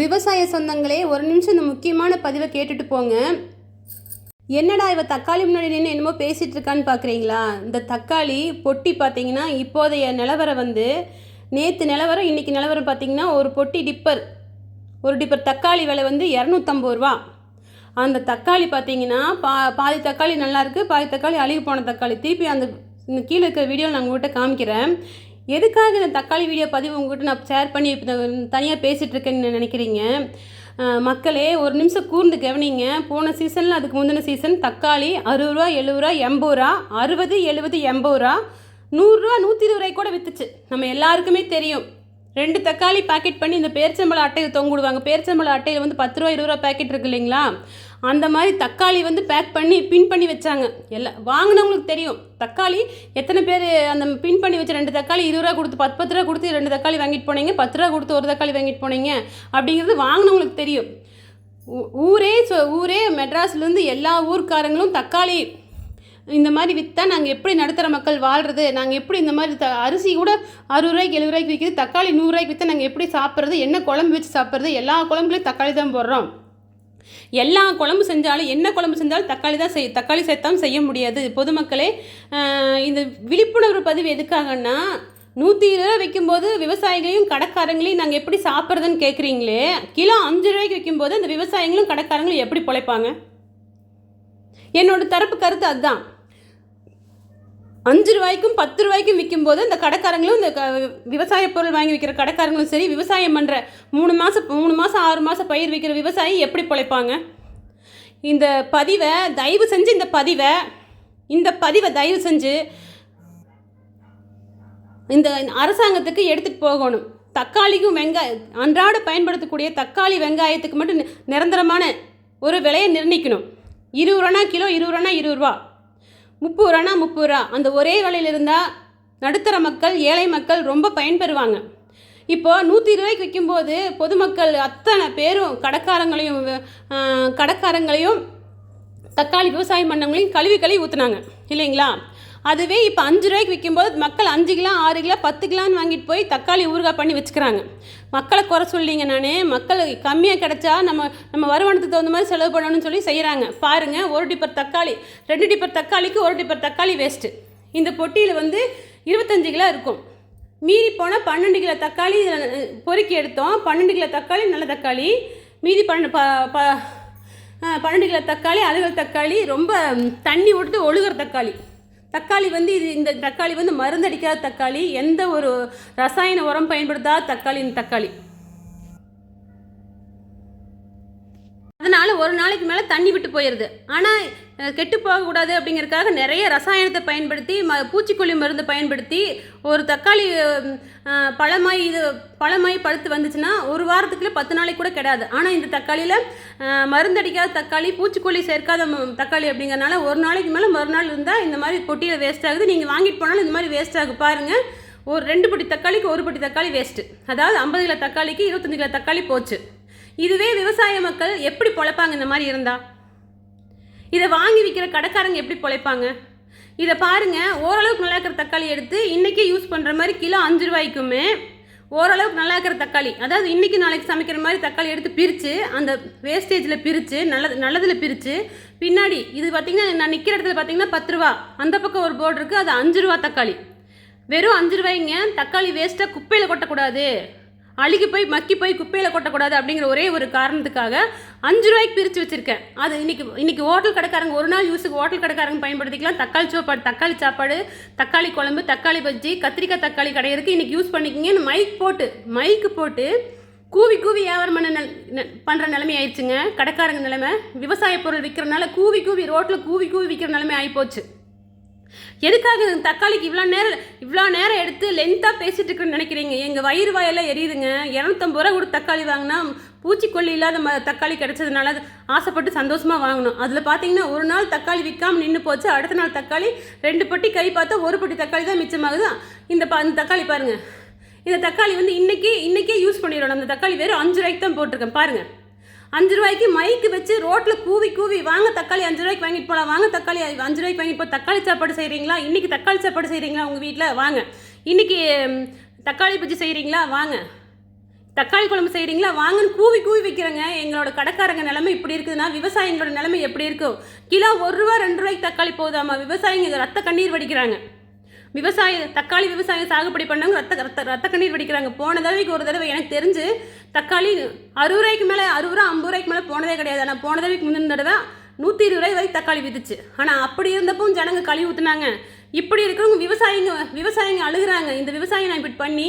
விவசாய சொந்தங்களே ஒரு நிமிஷம் இந்த முக்கியமான பதிவை கேட்டுட்டு போங்க. என்னடா இவ தக்காளி முன்னாடி நின்று என்னமோ பேசிகிட்டு இருக்கான்னு பார்க்குறீங்களா இந்த தக்காளி பொட்டி பார்த்தீங்கன்னா இப்போதைய நிலவரம் வந்து நேற்று நிலவரம் இன்றைக்கி நிலவரம் பார்த்தீங்கன்னா ஒரு பொட்டி டிப்பர். ஒரு டிப்பர் தக்காளி விலை வந்து இரநூத்தம்பது ரூபா. அந்த தக்காளி பார்த்தீங்கன்னா பா பாதி தக்காளி நல்லாயிருக்கு பாதி தக்காளி அழுகி போன தக்காளி. திருப்பி அந்த இந்த கீழே இருக்கிற வீடியோவில் நான் உங்கள்கிட்ட காமிக்கிறேன். எதுக்காக இந்த தக்காளி வீடியோ பதிவு உங்கள்கிட்ட நான் ஷேர் பண்ணி தனியாக பேசிகிட்டு இருக்கேன்னு நினைக்கிறீங்க? மக்களே ஒரு நிமிஷம் கூர்ந்து கவனிங்க. போன சீசனில் அதுக்கு முந்தின சீசன் தக்காளி அறுபது ரூபா எழுபது ரூபா எண்பது ரூபா அறுபது எழுபது எண்பது ரூபா நூறுரூவா நூற்றி இருபது ரூபாய்க்கு கூட விற்றுச்சு நம்ம எல்லாருக்குமே தெரியும். ரெண்டு தக்காளி பேக்கெட் பண்ணி இந்த பேரிச்சம்பழம் அட்டையை தொங்கிடுவாங்க. பேரிச்சம்பழம் அட்டையில் வந்து பத்து ரூபா இருபது ரூபா பேக்கெட் இருக்கு இல்லைங்களா? அந்த மாதிரி தக்காளி வந்து பேக் பண்ணி பின் பண்ணி வச்சாங்க. எல்லாம் வாங்கினவங்களுக்கு தெரியும். தக்காளி எத்தனை பேர் அந்த பின் பண்ணி வச்ச ரெண்டு தக்காளி இருபது ரூபா கொடுத்து பத்து பத்து ரூபா கொடுத்து ரெண்டு தக்காளி வாங்கிட்டு போனீங்க பத்து ரூபா கொடுத்து ஒரு தக்காளி வாங்கிட்டு போனீங்க அப்படிங்கிறது வாங்கினவங்களுக்கு தெரியும். ஊரே சொ ஊரே மெட்ராஸ்லேருந்து எல்லா ஊர்க்காரங்களும் தக்காளி இந்த மாதிரி விற்றா நாங்கள் எப்படி நடுத்தர மக்கள் வாழ்கிறது நாங்கள் எப்படி இந்த மாதிரி த அரிசி கூட அறுபது ரூபாய்க்கு எழுபது ரூபாய்க்கு விற்கிது தக்காளி நூறுரூவாய்க்கு விற்றா நாங்கள் எப்படி சாப்பிட்றது? என்ன குழம்பு வச்சு சாப்பிட்றது? எல்லா குழம்புலையும் தக்காளி தான் போடுறோம். எல்லா குழம்பு செஞ்சாலும் என்ன குழம்பு செஞ்சாலும் தக்காளி தான் செய் தக்காளி சேர்த்தாலும் செய்ய முடியாது. பொதுமக்களே இந்த விழிப்புணர்வு பதிவு எதுக்காகன்னா நூற்றி இருபது ரூபா விற்கும்போது விவசாயிகளையும் கடைக்காரங்களையும் நாங்கள் எப்படி சாப்பிட்றதுன்னு கேட்குறீங்களே கிலோ அஞ்சு ரூபாய்க்கு விற்கும்போது அந்த விவசாயிகளும் கடைக்காரங்களும் எப்படி பிழைப்பாங்க? என்னோட தரப்பு கருத்து அதுதான். அஞ்சு ரூபாய்க்கும் பத்து ரூபாய்க்கும் விற்கும்போது இந்த கடைக்காரங்களும் இந்த க விவசாய பொருள் வாங்கி விற்கிற கடைக்காரங்களும் சரி விவசாயம் பண்ணுற மூணு மாதம் மூணு மாதம் ஆறு மாதம் பயிர் விற்கிற விவசாயி எப்படி பிழைப்பாங்க? இந்த பதிவை தயவு செஞ்சு இந்த பதிவை இந்த பதிவை தயவு செஞ்சு இந்த அரசாங்கத்துக்கு எடுத்துகிட்டு போகணும். தக்காளிக்கும் வெங்காய அன்றாட பயன்படுத்தக்கூடிய தக்காளி வெங்காயத்துக்கு மட்டும் நிரந்தரமான ஒரு விலையை நிர்ணயிக்கணும். இருபது ரூபானா கிலோ இருபது ரூபா இருபது ரூபா. முப்பது ரூபானா முப்பது ரூபா அந்த ஒரே விலையில் இருந்தால் நடுத்தர மக்கள் ஏழை மக்கள் ரொம்ப பயன்பெறுவாங்க இப்போது நூற்றி இருபதுக்கு விற்கும்போது பொதுமக்கள் அத்தனை பேரும் கடைக்காரங்களையும் ஆஹ், கடைக்காரங்களையும் தக்காளி விவசாயம் பண்ணவங்களையும் கழுவி கழுவி ஊற்றுனாங்க இல்லைங்களா? அதுவே இப்போ அஞ்சு ரூபாய்க்கு விற்கும்போது மக்கள் அஞ்சு கிலோ ஆறு கிலோ பத்து கிலோன்னு வாங்கிட்டு போய் தக்காளி ஊறுகாய் பண்ணி வச்சுக்கிறாங்க. மக்களை குறை சொல்லிங்க நான். மக்கள் கம்மியாக கிடைச்சா நம்ம நம்ம வருமானத்துக்கு தகுந்த மாதிரி செலவு பண்ணணும்னு சொல்லி செய்கிறாங்க பாருங்கள் ஒரு டிப்பர் தக்காளி ரெண்டு டிப்பர் தக்காளிக்கு ஒரு டிப்பர் தக்காளி வேஸ்ட்டு இந்த பொட்டியில் வந்து இருபத்தஞ்சு கிலோ இருக்கும். மீதி போனால் பன்னெண்டு கிலோ தக்காளி அஹ், பொறுக்கி எடுத்தோம். பன்னெண்டு கிலோ தக்காளி நல்ல தக்காளி. மீதி பன்னெண்டு ப ப பன்னெண்டு கிலோ தக்காளி அழுகிற தக்காளி ரொம்ப தண்ணி விட்டு ஒழுகுற தக்காளி. தக்காளி வந்து இது இந்த தக்காளி வந்து மருந்தடிக்காத தக்காளி எந்த ஒரு ரசாயன உரம் பயன்படுத்தாத தக்காளி இந்த தக்காளி. அதனால் ஒரு நாளைக்கு மேலே தண்ணி விட்டு போயிடுது ஆனால் கெட்டு போகக்கூடாது அப்படிங்கிறதுக்காக நிறைய ரசாயனத்தை பயன்படுத்தி ம பூச்சிக்கொல்லி மருந்து பயன்படுத்தி ஒரு தக்காளி பழமாய் இது பழமாய் பழுத்து வந்துச்சுன்னா ஒரு வாரத்துக்குள்ளே பத்து நாளைக்கு கூட கிடையாது ஆனால் இந்த தக்காளியில் மருந்தடிக்காத தக்காளி பூச்சிக்கொல்லி சேர்க்காத தக்காளி அப்படிங்கிறனால ஒரு நாளைக்கு மேலே மறுநாள் இருந்தால் இந்த மாதிரி பொட்டியில் வேஸ்ட் ஆகுது. நீங்கள் வாங்கிட்டு போனாலும் இந்த மாதிரி வேஸ்ட் ஆகும் பாருங்கள் ஒரு ரெண்டு பொட்டி தக்காளிக்கு ஒரு பொட்டி தக்காளி வேஸ்ட்டு அதாவது ஐம்பது கிலோ தக்காளிக்கு இருபத்தஞ்சு கிலோ தக்காளி போச்சு. இதுவே விவசாய மக்கள் எப்படி பொழைப்பாங்க இந்த மாதிரி இருந்தால் இதை வாங்கி விற்கிற கடைக்காரங்க எப்படி பிழைப்பாங்க? இதை பாருங்க ஓரளவுக்கு நல்லா இருக்கிற தக்காளி எடுத்து இன்றைக்கே யூஸ் பண்ணுற மாதிரி கிலோ அஞ்சு ரூபாய்க்குமே ஓரளவுக்கு நல்லா இருக்கிற தக்காளி. அதாவது இன்றைக்கி நாளைக்கு சமைக்கிற மாதிரி தக்காளி எடுத்து பிரித்து அந்த வேஸ்டேஜில் பிரித்து நல்லது நல்லதில் பிரித்து பின்னாடி இது பார்த்திங்கன்னா நான் நிற்கிற இடத்துல பார்த்தீங்கன்னா பத்து ரூபா. அந்த பக்கம் ஒரு போர்டு இருக்குது அது அஞ்சு ரூபா தக்காளி. வெறும் அஞ்சு ரூபாய்ங்க தக்காளி வேஸ்ட்டாக குப்பையில் கொட்டக்கூடாது. அழுகி போய் மக்கி போய் குப்பையில் கொட்டக்கூடாது அப்படிங்கிற ஒரே ஒரு காரணத்துக்காக அஞ்சு ரூபாய்க்கு பிரித்து வச்சுருக்கேன். அது இன்றைக்கி இன்றைக்கி ஹோட்டல் கடைக்காரங்க ஒரு நாள் யூஸுக்கு ஹோட்டல் கடைக்காரங்க பயன்படுத்திக்கலாம். தக்காளி சாப்பாடு தக்காளி சாப்பாடு தக்காளி குழம்பு தக்காளி பஜ்ஜி கத்திரிக்காய் தக்காளி கடை இருக்குது இன்றைக்கி யூஸ் பண்ணிக்கிங்கன்னு மைக் போட்டு மைக்கு போட்டு கூவி கூவி வியாபாரம் பண்ண நெல் நெ- பண்ணுற நிலைமை ஆயிடுச்சுங்க. கடைக்காரங்க நிலைமை விவசாய பொருள் விற்கிறனால கூவி கூவி ரோட்டில் கூவி கூவி விற்கிற நிலைமை ஆகிப்போச்சு எதுக்காக தக்காளிக்கு இவ்வளோ நேரம் இவ்வளோ நேரம் எடுத்து லென்த்தாக பேசிகிட்டு இருக்குன்னு நினைக்கிறீங்க? எங்கள் வயிறு வாயெல்லாம் எரியுதுங்க. இரநூத்தம்பது ரூபா கூட தக்காளி வாங்கினா பூச்சிக்கொல்லி இல்லாத ம தக்காளி கிடைச்சதுனால அது ஆசைப்பட்டு சந்தோஷமாக வாங்கணும். அதில் பார்த்தீங்கன்னா ஒரு நாள் தக்காளி விற்காமல் நின்று போச்சு. அடுத்த நாள் தக்காளி ரெண்டு பொட்டி கை பார்த்தா ஒரு பொட்டி தக்காளி தான் மிச்சமாகுது. இந்த பா இந்த தக்காளி பாருங்கள் இந்த தக்காளி வந்து இன்றைக்கி இன்றைக்கே யூஸ் பண்ணிடணும். அந்த தக்காளி வெறும் அஞ்சு ரூபாய்க்கு தான் போட்டிருக்கேன். பாருங்கள் அஞ்சு ரூபாய்க்கு மைக்கு வச்சு ரோட்டில் கூவி கூவி வாங்க தக்காளி அஞ்சு ரூபாய்க்கு வாங்கிட்டு போகலாம் வாங்க தக்காளி அஞ்சு ரூபாய்க்கு வாங்கிட்டு போய் தக்காளி சாப்பாடு செய்கிறீங்களா இன்றைக்கி தக்காளி சாப்பாடு செய்கிறீங்களா உங்கள் வீட்டில் வாங்க. இன்றைக்கி தக்காளி பஜ்ஜி செய்கிறீங்களா வாங்க. தக்காளி குழம்பு செய்கிறீங்களா வாங்கன்னு கூவி கூவி வைக்கிறேங்க. எங்களோட கடைக்காரங்க நிலைமை இப்படி இருக்குதுன்னா விவசாயிங்களோட நிலைமை எப்படி இருக்கும்? கிலோ ஒரு ரூபா ரெண்டு ரூபாய்க்கு தக்காளி போகுதாமா விவசாயிங்க ரத்த கண்ணீர் வடிக்கிறாங்க. விவசாய தக்காளி விவசாயம் சாகுபடி பண்ணவங்க ரத்த ரத்த ரத்த கண்ணீர் வடிக்கிறாங்க. போன தடவைக்கு ஒரு தடவை எனக்கு தெரிஞ்சு தக்காளி அறுபது ரூபாய்க்கு மேலே அறுபது ரூபா ஐம்பது ரூபாய்க்கு மேலே போனதே கிடையாது. ஆனால் போன தடவைக்கு முந்தின தடவை நூற்றி இருபது ரூபாய் வரைக்கும் தக்காளி வித்துச்சு. ஆனால் அப்படி இருந்தப்பவும் ஜனங்க கழுவி ஊற்றுனாங்க இப்படி இருக்கிறவங்க விவசாயிங்க விவசாயிங்க அழுகுறாங்க. இந்த விவசாயம் நான் இப்படி பண்ணி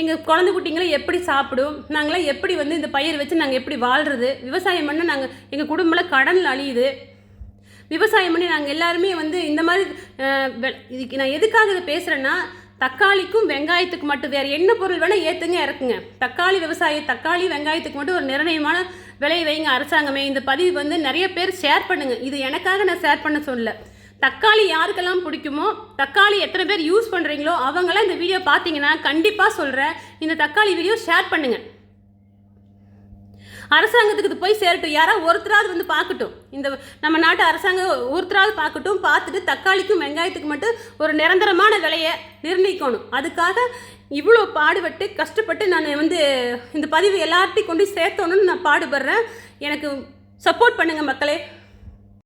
எங்கள் குழந்தை குட்டிங்களை எப்படி சாப்பிடும் நாங்களாம் எப்படி வந்து இந்த பயிர் வச்சு நாங்கள் எப்படி வாழ்கிறது விவசாயம் பண்ண நாங்கள் எங்கள் குடும்பம்லாம் கடனில் அழியுது. விவசாயம் பண்ணி நாங்கள் எல்லாருமே வந்து இந்த மாதிரி வெ- இதுக்கு நான் எதுக்காக இதை பேசுகிறேன்னா தக்காளிக்கும் வெங்காயத்துக்கு மட்டும் வேறு என்ன பொருள் வேணால் ஏற்றுங்க இறக்குங்க. தக்காளி விவசாய தக்காளி வெங்காயத்துக்கு மட்டும் ஒரு நிர்ணயமான விலையை வைங்க அரசாங்கமே. இந்த பதிவு வந்து நிறைய பேர் ஷேர் பண்ணுங்கள் இது எனக்காக நான் ஷேர் பண்ண சொல்ல தக்காளி யாருக்கெல்லாம் பிடிக்குமோ தக்காளி எத்தனை பேர் யூஸ் பண்ணுறீங்களோ அவங்களாம் இந்த வீடியோ பார்த்தீங்கன்னா கண்டிப்பாக சொல்கிறேன் இந்த தக்காளி வீடியோ ஷேர் பண்ணுங்கள் அரசாங்கத்துக்கு இது போய் சேரட்டும். யாராவது ஒருத்தராவது வந்து பார்க்கட்டும். இந்த நம்ம நாட்டு அரசாங்கம் ஒருத்தராவது பார்க்கட்டும். பார்த்துட்டு தக்காளிக்கும் வெங்காயத்துக்கு மட்டும் ஒரு நிரந்தரமான விலையை நிர்ணயிக்கணும். அதுக்காக இவ்வளோ பாடுபட்டு கஷ்டப்பட்டு நான் வந்து இந்த பதிவு எல்லார்ட்டையும் கொண்டு சேர்த்தோன்னு நான் பாடுபடுறேன். எனக்கு சப்போர்ட் பண்ணுங்கள் மக்களே.